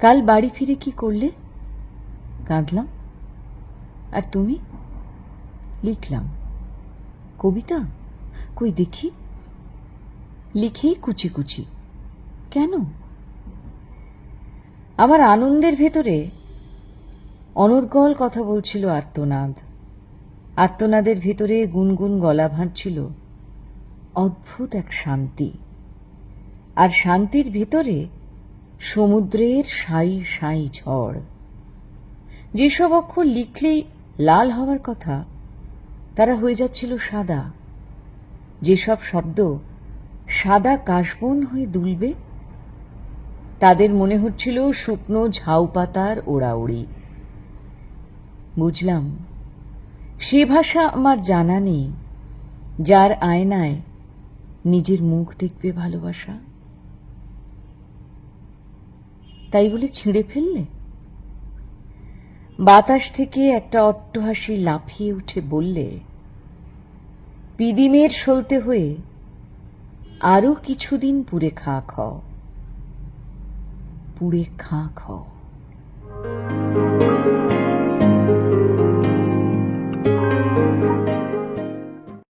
কাল বাড়ি ফিরে কি করলে? কাঁদলাম আর তুমি? লিখলাম। কবিতা? কই দেখি? লিখেই কুচি কুচি। কেন? আমার আনন্দের ভেতরে অনর্গল কথা বলছিল আর্তনাদ। আর্তনাদের ভেতরে গুনগুন গলা ভাঁজছিল অদ্ভুত এক শান্তি। আর শান্তির ভেতরে সমুদ্রের সাই সাই ঝড়। যেসব অক্ষর লিখলেই লাল হওয়ার কথা, তারা হয়ে যাচ্ছিল সাদা। যেসব শব্দ সাদা কাশবন হয়ে দুলবে, তাদের মনে হচ্ছিল শুকনো ঝাউ পাতার ওড়াউড়ি। বুঝলাম, সে ভাষা আমার জানা নেই, যার আয়নায় নিজের মুখ দেখবে ভালোবাসা। তাই বলে ছিঁড়ে ফেললে? বাতাস থেকে একটা অট্টহাসি লাফিয়ে উঠে বললে, পিদিমের সলতে হয়ে আরও কিছুদিন পুড়ে খা খ পুড়ে খা খ